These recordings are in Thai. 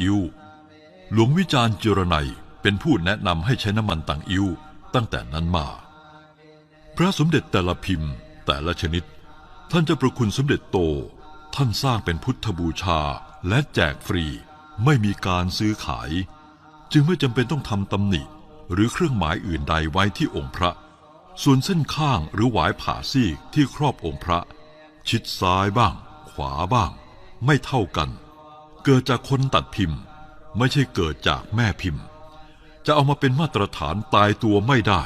อิ้ว หลวงวิจารณ์จรไนยเป็นผู้แนะนำให้ใช้น้ำมันต่างอิ้วตั้งแต่นั้นมา พระสมเด็จแต่ละพิมพ์แต่ละชนิด ท่านจะประคุณสมเด็จโต ท่านสร้างเป็นพุทธบูชาและแจกฟรีไม่มีการซื้อขาย จึงไม่จำเป็นต้องทำตำหนิหรือเครื่องหมายอื่นใดไว้ที่องค์พระ ส่วนเส้นข้างหรือหวายผ่าซีกที่ครอบองค์พระ ชิดซ้ายบ้าง ขวาบ้าง ไม่เท่ากัน เกิดจากคนตัดพิมพ์ ไม่ใช่เกิดจากแม่พิมพ์ จะเอามาเป็นมาตรฐานตายตัวไม่ได้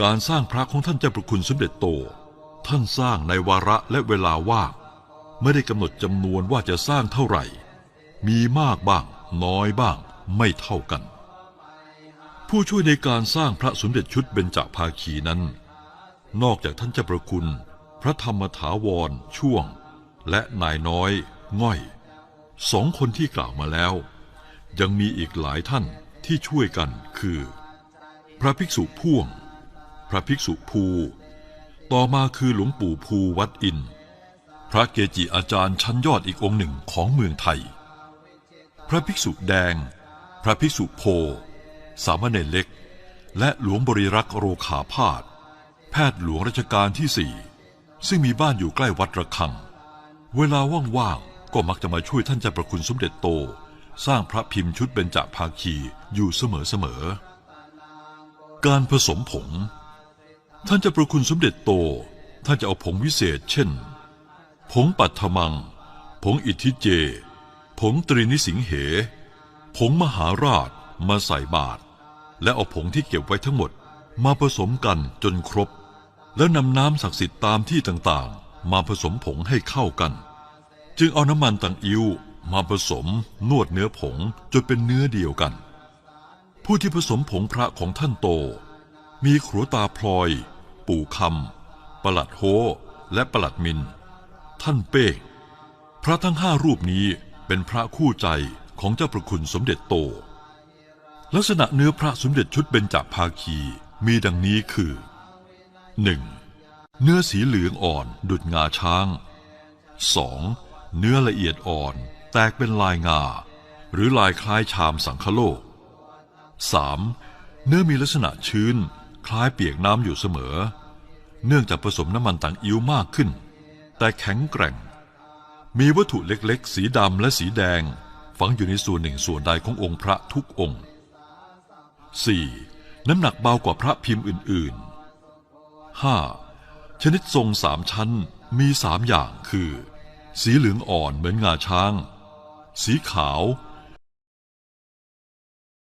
การสร้างพระของท่านเจ้าประคุณสมเด็จโต ท่านสร้างในวาระและเวลาว่างไม่ได้กำหนดจำนวนว่าจะสร้างเท่าไหร่ มีมากบ้าง น้อยบ้าง ไม่เท่ากัน ผู้ช่วยในการสร้างพระสมเด็จชุดเบญจภาคีนั้น นอกจากท่านเจ้าประคุณ พระธรรมถาวรช่วง และนายน้อย ง่อย สองคนที่กล่าวมาแล้ว ยังมีอีกหลายท่านที่ช่วยกันคือ พระภิกษุพ่วง พระภิกษุภู ต่อมาคือหลวงปู่ภูวัดอิน พระเกจิอาจารย์ชั้นยอดอีกองค์หนึ่งของเมืองไทย พระภิกษุแดง พระภิกษุโพ สามเณรเล็ก และหลวงบริรักษ์โรขาพาธแพทย์หลวงรัชกาลที่สี่ซึ่งมีบ้านอยู่ใกล้วัดระฆัง เวลาว่างๆ ก็มักจะมาช่วยท่านเจ้าประคุณสมเด็จโต สร้างพระพิมพ์ชุดเบญจภาคีอยู่เสมอๆ การผสมผง ท่านเจ้าประคุณสมเด็จโต ท่านจะเอาผงวิเศษ เช่น ผงปัทมัง ผงอิทธิเจ ผงตรีนิสิงเห ผงมหาราชมาใส่บาตรและเอาผงที่เก็บไว้ทั้งหมดมาผสมกันจนครบ แล้วนำน้ำศักดิ์สิทธิ์ตามที่ต่างๆ มาผสมผงให้เข้ากัน จึงเอาน้ำมันต่างอิ้วมาผสมนวดเนื้อผงจนเป็นเนื้อเดียวกัน ผู้ที่ผสมผงพระของท่านโต มีขรัวตาพลอย ปู่คำประหลัดโฮและประหลัดมิน ท่านเป้งพระทั้งห้ารูปนี้เป็นพระคู่ใจของเจ้าประคุณสมเด็จโต ลักษณะเนื้อพระสมเด็จชุดเบญจภาคีมีดังนี้คือ 1. เนื้อสีเหลืองอ่อนดุดงาช้าง 2. เนื้อละเอียดอ่อนแตกเป็นลายงา หรือลายคล้ายชามสังคโลก 3. เนื้อมีลักษณะชื้น คล้ายเปียกน้ำอยู่เสมอ เนื่องจากผสมน้ำมันต่างอิ้วมากขึ้น แต่แข็งแกร่ง มีวัตถุเล็กๆ สีดำและสีแดง ฝังอยู่ในส่วนหนึ่งส่วนใดขององค์พระทุกองค์ 4. น้ำหนักเบากว่าพระพิมพ์อื่นๆ 5. ชนิดทรงสามชั้นมีสามอย่างคือ สีเหลืองอ่อนเหมือนงาช้าง สีขาว